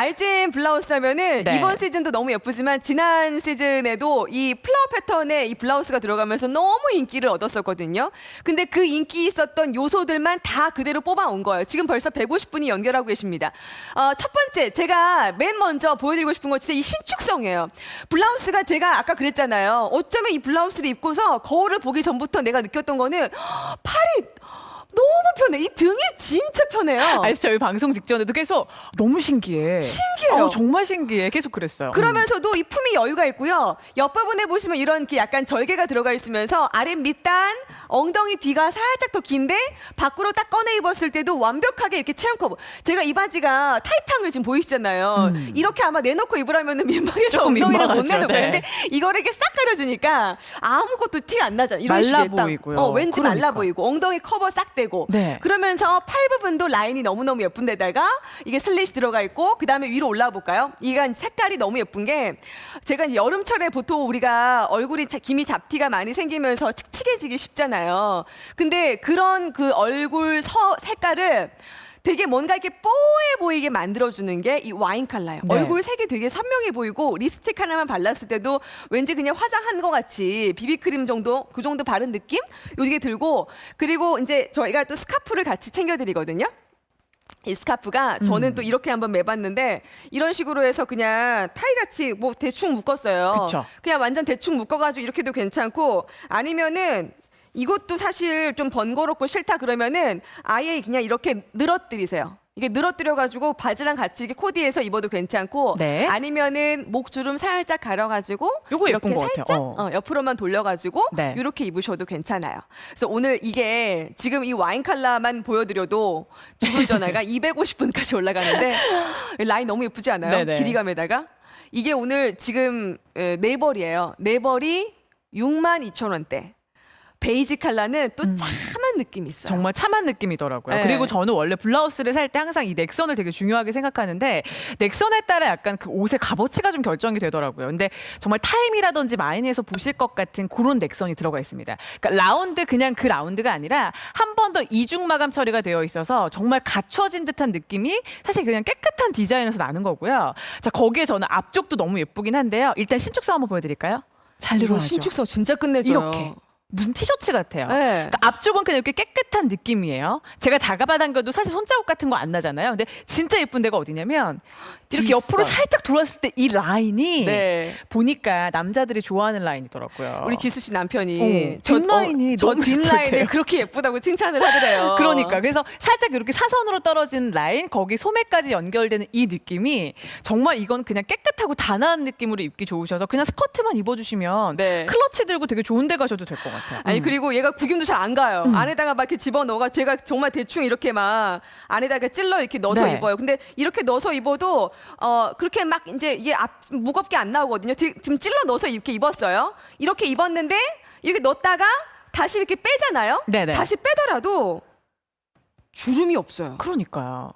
알진 블라우스 하면은 네. 이번 시즌도 너무 예쁘지만 지난 시즌에도 이 플라워 패턴의 이 블라우스가 들어가면서 너무 인기를 얻었었거든요. 근데 그 인기 있었던 요소들만 다 그대로 뽑아온 거예요. 지금 벌써 150분이 연결하고 계십니다. 어, 첫 번째 제가 맨 먼저 보여드리고 싶은 건 진짜 이 신축성이에요. 블라우스가 제가 아까 그랬잖아요. 어쩌면 이 블라우스를 입고서 거울을 보기 전부터 내가 느꼈던 거는 팔이 너무 편해. 이 등이 진짜 편해요. 아니 저희 방송 직전에도 계속 너무 신기해. 신기해요. 어, 정말 신기해. 계속 그랬어요. 그러면서도 이 품이 여유가 있고요. 옆부분에 보시면 이런 그 약간 절개가 들어가 있으면서 아랫 밑단, 엉덩이 뒤가 살짝 더 긴데 밖으로 딱 꺼내 입었을 때도 완벽하게 이렇게 체형 커버. 제가 이 바지가 타이트한 거 지금 보이시잖아요. 이렇게 아마 내놓고 입으라면 민망해서 음. 엉덩이를 못 거예요. 네. 근데 이거를 이렇게 싹 가려주니까 아무것도 티가 안 나잖아요. 이런 말라. 보이고요. 어, 왠지 말라 그러니까. 보이고 엉덩이 커버 싹 되고 네. 그러면서 팔 부분도 라인이 너무너무 예쁜 데다가 이게 슬릿이 들어가 있고 그다음에 위로 올라와 볼까요? 이가 색깔이 너무 예쁜 게 제가 이제 여름철에 보통 우리가 얼굴이 자- 기미 잡티가 많이 생기면서 칙칙해지기 쉽잖아요. 근데 그런 그 얼굴 서 색깔을 되게 뭔가 이렇게 뽀해 보이게 만들어주는 게 이 와인 컬러예요. 네. 얼굴 색이 되게 선명해 보이고 립스틱 하나만 발랐을 때도 왠지 그냥 화장한 것 같이 비비크림 정도 그 정도 바른 느낌 요게 들고 그리고 이제 저희가 또 스카프를 같이 챙겨드리거든요. 이 스카프가 저는 또 이렇게 한번 매봤는데 이런 식으로 해서 그냥 타이 같이 뭐 대충 묶었어요. 그쵸. 그냥 완전 대충 묶어가지고 이렇게도 괜찮고 아니면은 이것도 사실 좀 번거롭고 싫다 그러면은 아예 그냥 이렇게 늘어뜨리세요. 이게 늘어뜨려가지고 바지랑 같이 이렇게 코디해서 입어도 괜찮고 네. 아니면은 목 주름 살짝 가려가지고 요거 이렇게 예쁜 것 살짝 같아요. 어. 어, 옆으로만 돌려가지고 네. 이렇게 입으셔도 괜찮아요. 그래서 오늘 이게 지금 이 와인 컬러만 보여드려도 죽을 전화가 250분까지 올라가는데 라인 너무 예쁘지 않아요? 네네. 길이감에다가 이게 오늘 지금 에, 네 벌이에요. 네 벌이 6만 2천 원대. 베이지 컬러는 또 참한 느낌이 있어요. 정말 참한 느낌이더라고요. 네. 그리고 저는 원래 블라우스를 살 때 항상 이 넥선을 되게 중요하게 생각하는데 넥선에 따라 약간 그 옷의 값어치가 좀 결정이 되더라고요. 근데 정말 타임이라든지 마이너에서 보실 것 같은 그런 넥선이 들어가 있습니다. 그러니까 라운드 그냥 그 라운드가 아니라 한 번 더 이중 마감 처리가 되어 있어서 정말 갖춰진 듯한 느낌이 사실 그냥 깨끗한 디자인에서 나는 거고요. 자 거기에 저는 앞쪽도 너무 예쁘긴 한데요. 일단 신축성 한번 보여드릴까요? 잘 들어가죠. 신축성 진짜 끝내줘요. 이렇게 무슨 티셔츠 같아요. 네. 그러니까 앞쪽은 그냥 이렇게 깨끗한 느낌이에요. 제가 자가바 당겨도 사실 손자국 같은 거 안 나잖아요. 근데 진짜 예쁜 데가 어디냐면 이렇게 뒷선. 옆으로 살짝 돌았을 때 이 라인이 네. 보니까 남자들이 좋아하는 라인이더라고요. 우리 지수 씨 남편이 어, 뒷라인이 저 너무 뒷라인을 예쁘대요. 그렇게 예쁘다고 칭찬을 하더래요. 그러니까 그래서 살짝 이렇게 사선으로 떨어진 라인 거기 소매까지 연결되는 이 느낌이 정말 이건 그냥 깨끗하고 단아한 느낌으로 입기 좋으셔서 그냥 스커트만 입어주시면 네. 클러치 들고 되게 좋은 데 가셔도 될 것 같아요. 아니 음. 그리고 얘가 구김도 잘 안 가요. 안에다가 막 이렇게 집어 넣어가 제가 정말 대충 이렇게 막 안에다가 찔러 이렇게 넣어서 네. 입어요. 근데 이렇게 넣어서 입어도 어 그렇게 막 이제 이게 앞 무겁게 안 나오거든요. 지- 지금 찔러 넣어서 이렇게 입었어요. 이렇게 입었는데 이렇게 넣었다가 다시 이렇게 빼잖아요. 네네. 다시 빼더라도 주름이 없어요. 그러니까요.